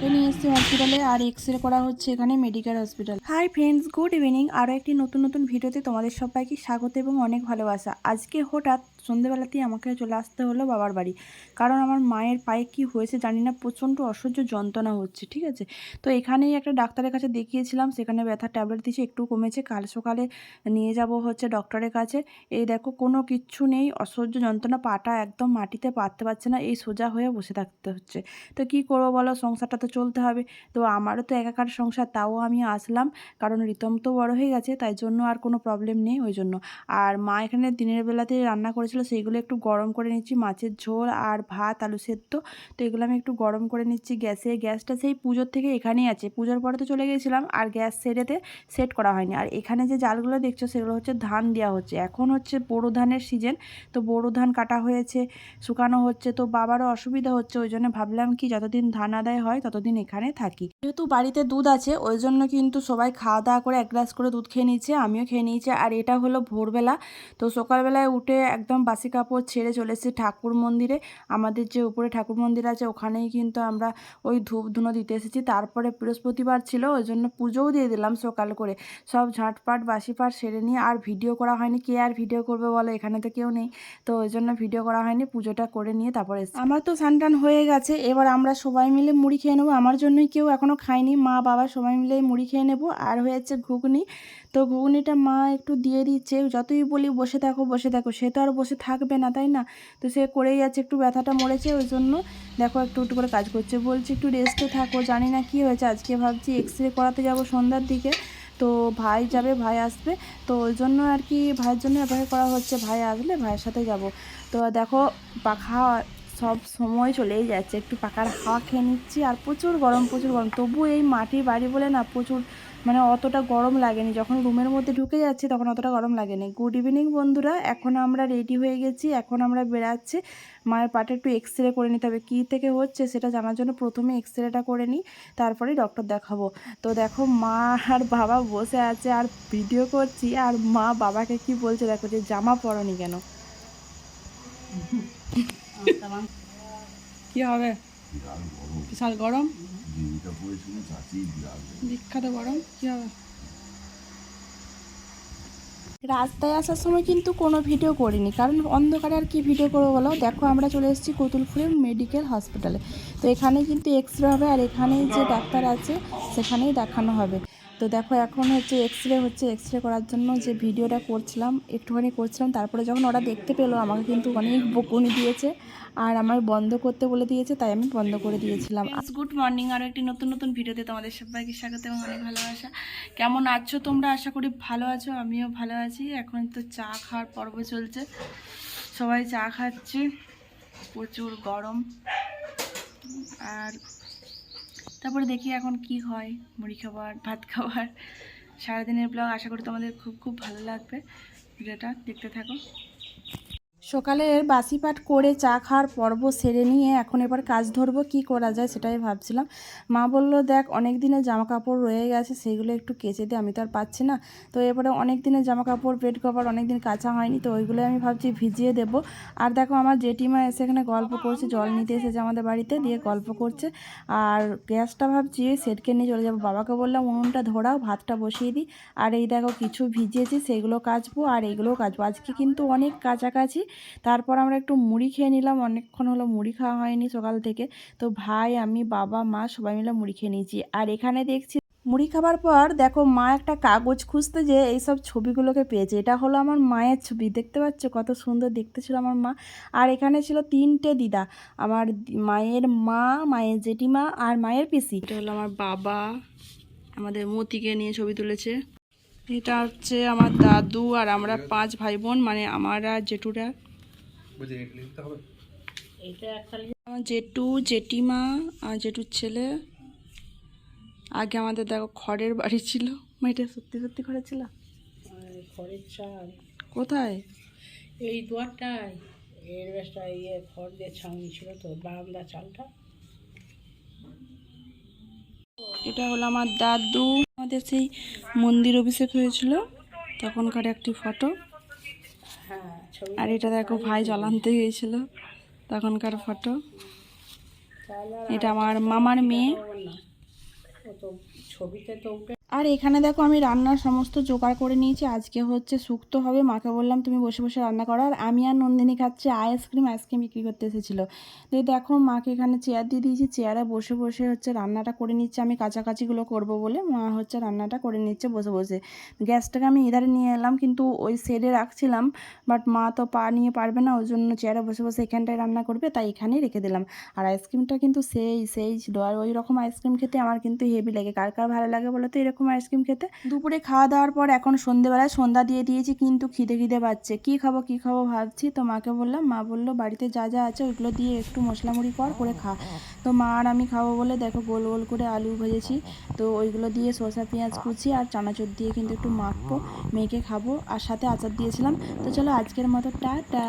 মাকে নিয়ে এসেছি হসপিটালে আর এক্স রে করা হচ্ছে এখানে medical hospital hi friends good evening আরও একটি নতুন নতুন ভিডিওতে তোমাদের সবাইকে স্বাগত এবং অনেক ভালোবাসা। আজকে হঠাৎ সন্ধেবেলাতেই আমাকে চলে আসতে হলো বাবার বাড়ি। কারণ আমার মায়ের পায়ে কি হয়েছে জানি না, প্রচণ্ড অসহ্য যন্ত্রণা হচ্ছে, ঠিক আছে? তো এখানেই একটা ডাক্তারের কাছে দেখিয়েছিলাম, সেখানে ব্যথার ট্যাবলেট দিয়েছে, একটু কমেছে। কাল সকালে নিয়ে যাব হচ্ছে ডক্টরের কাছে। এই দেখো, কোনো কিচ্ছু নেই, অসহ্য যন্ত্রণা, পাটা একদম মাটিতে পাততে পারছে না, এই সোজা হয়ে বসে থাকতে হচ্ছে। তো কি করব বলো, সংসারটা তো চলতে হবে। তো আমারও তো একাকার সংসার, তাও আমি আসলাম। কারণ রিতম তো বড় হয়ে গেছে, তাই জন্য আর কোনো প্রবলেম নেই ওই জন্য। আর মা এখানে দিনের বেলাতে রান্না করেছিল সেইগুলো একটু গরম করে নিচ্ছি, মাছের ঝোল আর ভাত, আলু সেদ্ধ। তো এগুলো আমি একটু গরম করে নিচ্ছি গ্যাসে। গ্যাসটা সেই পুজোর থেকে এখানেই আছে। পুজোর পরে তো চলে গেছিলাম আর গ্যাস সেরেতে সেট করা হয়নি। আর এখানে যে জালগুলো দেখছ সেগুলো হচ্ছে ধান দেওয়া হচ্ছে। এখন হচ্ছে বোরো ধানের সিজন, তো বোরো ধান কাটা হয়েছে, শুকানো হচ্ছে, তো বাবারও অসুবিধা হচ্ছে, ওই জন্য ভাবলাম কি যতদিন ধান আদায় হয় ততদিন এখানে থাকি। যেহেতু বাড়িতে দুধ আছে, ওই জন্য কিন্তু সবাই খাওয়া দাওয়া করে এক গ্লাস করে দুধ খেয়ে নিচ্ছে, আমিও খেয়ে নিয়েছি। আর এটা হলো ভোরবেলা, তো সকালবেলায় উঠে একদম বাসি কাপড় ছেড়ে চলে এসেছি ঠাকুর মন্দিরে। আমাদের যে উপরে ঠাকুর মন্দির আছে, ওখানেই কিন্তু আমরা ওই ধূপ ধুনো দিতে এসেছি। তারপরে বৃহস্পতিবার ছিল, ওই জন্য পুজোও দিয়ে দিলাম সকাল করে। সব ঝাঁটপাট বাসি পাট সেরে নিয়ে আর ভিডিও করা হয়নি। কে আর ভিডিও করবে বলো? এখানে তো কেউ নেই। তো ওই জন্য ভিডিও করা হয়নি, পুজোটা করে নিয়ে তারপরে। আমার তো স্নান হয়ে গেছে, এবার আমরা সবাই মিলে মুড়ি খেয়ে নেব। আমার জন্যই কেউ এখনও খায়নি, মা বাবা সবাই মিলে মুড়ি খেয়ে নেব। আর হয়েছে ঘুগনি। তো ঘুগনিটা মা একটু দিয়ে দিচ্ছে। যতই বলি বসে থাকো বসে থাকো, সে তো আর বসে থাকবে না, তাই না? তো সে করেই যাচ্ছে, একটু ব্যথাটা মরেছে, ওই জন্য দেখো একটু একটু করে কাজ করছে। বলছে একটু রেস্টে থাকো, জানি না কি হয়েছে, আজকে ভাবছি এক্স রে করাতে যাব সন্ধ্যার দিকে। তো ভাই যাবে, ভাই আসবে। তো ওই জন্য আর কি, ভাইয়ের জন্য অপেক্ষা করা হচ্ছে, ভাই আসলে ভাইয়ের সাথে যাব। তো দেখো পাখা সব সময় চলেই যাচ্ছে। একটু পাকার হাওয়া খেয়ে নিচ্ছি আর প্রচুর গরম প্রচুর গরম। তবু এই মাটির বাড়ি বলে না প্রচুর মানে অতটা গরম লাগেনি। যখন রুমের মধ্যে ঢুকে যাচ্ছি তখন অতটা গরম লাগেনি। গুড ইভিনিং বন্ধুরা। এখন আমরা রেডি হয়ে গেছি। এখন আমরা বেরাচ্ছি মায়ের পাটে একটু এক্স রে করে নিতে হবে। কী থেকে হচ্ছে সেটা জানার জন্য প্রথমে এক্স রেটা করে নিই তারপরেই ডক্টর দেখাবো। তো দেখো, মা আর বাবা বসে আছে আর ভিডিও করছি। আর মা বাবাকে কি বলছে দেখো যে জামা পরনি কেন? কি হবে? বিশাল গরম? বিখ্যাত গরম। কি হবে? রাস্তায় আসার সময় কিন্তু কোনো ভিডিও করিনি কারণ অন্ধকারে আর কি ভিডিও করব বলো? দেখো আমরা চলে এসেছি কতুলপুরের মেডিকেল হসপিটালে তো এখানে কিন্তু এক্স রে হবে আর এখানেই যে ডাক্তার আছে সেখানেই দেখানো হবে। তো দেখো এখন হচ্ছে এক্স রে হচ্ছে এক্স রে করার জন্য যে ভিডিওটা করছিলাম, একটুখানি করছিলাম, তারপরে যখন ওরা দেখতে পেল, আমাকে কিন্তু অনেক বকুনি দিয়েছে আর আমার বন্ধ করতে বলে দিয়েছে, তাই আমি বন্ধ করে দিয়েছিলাম। গুড মর্নিং আরও একটি নতুন নতুন ভিডিওতে তোমাদের সবাইকে স্বাগত এবং অনেক ভালোবাসা। কেমন আছো তোমরা? আশা করি ভালো আছো, আমিও ভালো আছি। এখন তো চা খাওয়ার পর্ব চলছে। সবাই চা খাচ্ছে। প্রচুর গরম। আর তারপরে দেখি এখন কি হয়, মুড়ি খাবার, ভাত খাবার। সারাদিনের ব্লগ আশা করি তোমাদের খুব খুব ভালো লাগবে। ভিডিওটা দেখতে থাকো। সকালের বাসি পাট করে চা খাওয়ার পর্ব সেরে নিয়ে এখন এবার কাজ ধরবো, কি করা যায় সেটাই ভাবছিলাম। মা বলল, দেখ অনেক দিনের জামা কাপড় রয়ে গেছে, সেগুলো একটু কেচে দিয়ে আমি তো আর পাচ্ছি না। তো এবারে অনেক দিনের জামা কাপড় বেড কভার অনেক দিন কাঁচা হয়নি, তো ওইগুলো আমি ভাবছি ভিজিয়ে দেবো। আর দেখো, আমার জেঠিমা এসে এখানে গল্প করছে, জল নিতে এসেছে আমাদের বাড়িতে, দিয়ে গল্প করছে। আর গ্যাসটা ভাবছি সেটকে নিয়ে চলে যাব। বাবাকে বললাম, উনুনটা ধরাও, ভাতটা বসিয়ে দিই। আর এই দেখো, কিছু ভিজিয়েছি, সেগুলো কাচবো, আর এইগুলোও কাচবো। আজকে কিন্তু অনেক কাছাকাছি তারপর আমরা একটু মুড়ি খেয়ে নিলাম, অনেকক্ষণ হলো মুড়ি খাওয়া হয়নি সকাল থেকে। তো ভাই, আমি, বাবা, মা সবাই মিলে মুড়ি খেয়ে নিয়েছি। আর এখানে দেখছি মুড়ি খাবার পর দেখো মা একটা কাগজ খুঁজতে যে এইসব ছবিগুলোকে পেয়েছে। এটা হলো আমার মায়ের ছবি, দেখতে পাচ্ছ কত সুন্দর দেখতে ছিল আমার মা। আর এখানে ছিল তিনটে দিদা, আমার মায়ের মা, মায়ের জেঠিমা আর মায়ের পিসি। এটা হলো আমার বাবা, আমাদের মতিকে নিয়ে ছবি তুলেছে। এটা হচ্ছে আমার দাদু আর আমরা পাঁচ ভাই বোন মানে আমার আর জেঠুরা। আমার জেঠু জেঠিমা আর জেঠুর ছেলে। আগে আমাদের দেখো খড়ের বাড়ি ছিল। এটা সত্যি সত্যি খড়ের ছিল? খড়ের চাল। কোথায়? এই দুয়ারটায়। এর বেশটা ইয়ে খড় দিয়ে ছাউনি ছিল তো বারান্দা চালটা। এটা হলো আমার দাদু। আমাদের সেই মন্দির অভিষেক হয়েছিল তখনকার একটি ফটো। আর এটা দেখো ভাই জল আনতে গিয়েছিল তখনকার ফটো। এটা আমার মামার মেয়ে। ছবিতে তো আর এখানে দেখো আমি রান্নার সমস্ত জোগাড় করে নিয়েছি। আজকে হচ্ছে শুক্তো হবে। মাকে বললাম, তুমি বসে বসে রান্না করো। আর আমি আর নন্দিনী খাচ্ছে আইসক্রিম। আইসক্রিম বিক্রি করতে এসেছিল। দিয়ে দেখো, মাকে এখানে চেয়ার দিয়ে দিয়েছি। চেয়ারে বসে বসে হচ্ছে রান্নাটা করে নিচ্ছে। আমি কাছাকাছিগুলো করব বলে মা হচ্ছে রান্নাটা করে নিচ্ছে বসে বসে। গ্যাসটাকে আমি এধারে নিয়ে এলাম, কিন্তু ওই সেডে রাখছিলাম। বাট মা তো পা নিয়ে পারবে না, ওই জন্য চেয়ারে বসে বসে এখানটায় রান্না করবে, তাই এখানেই রেখে দিলাম। আর আইসক্রিমটা কিন্তু সেই সেই ছিল আর ওই রকম আইসক্রিম খেতে আমার কিন্তু হেভি লাগে। কার কার ভালো লাগে বলো তো? এরকম আইসক্রিম খেতে। দুপুরে খাওয়া দাওয়ার পর এখন সন্ধেবেলায় সন্ধ্যা দিয়ে দিয়েছি, কিন্তু খিদে খিদে পাচ্ছে। কী খাব কী খাব ভাবছি, তো মাকে বললাম, মা বলল, বাড়িতে যা যা আছে ওইগুলো দিয়ে একটু মশলা মুড়ি কর, করে খা। তো মা আর আমি খাব বলে দেখো গোল গোল করে আলু ভেজেছি। তো ওইগুলো দিয়ে শসা পেঁয়াজ কুচি আর চানাচুর দিয়ে কিন্তু একটু মাখবো মেখে খাব। আর সাথে আচার দিয়েছিলাম। তো চলো আজকের মতো, টাটা।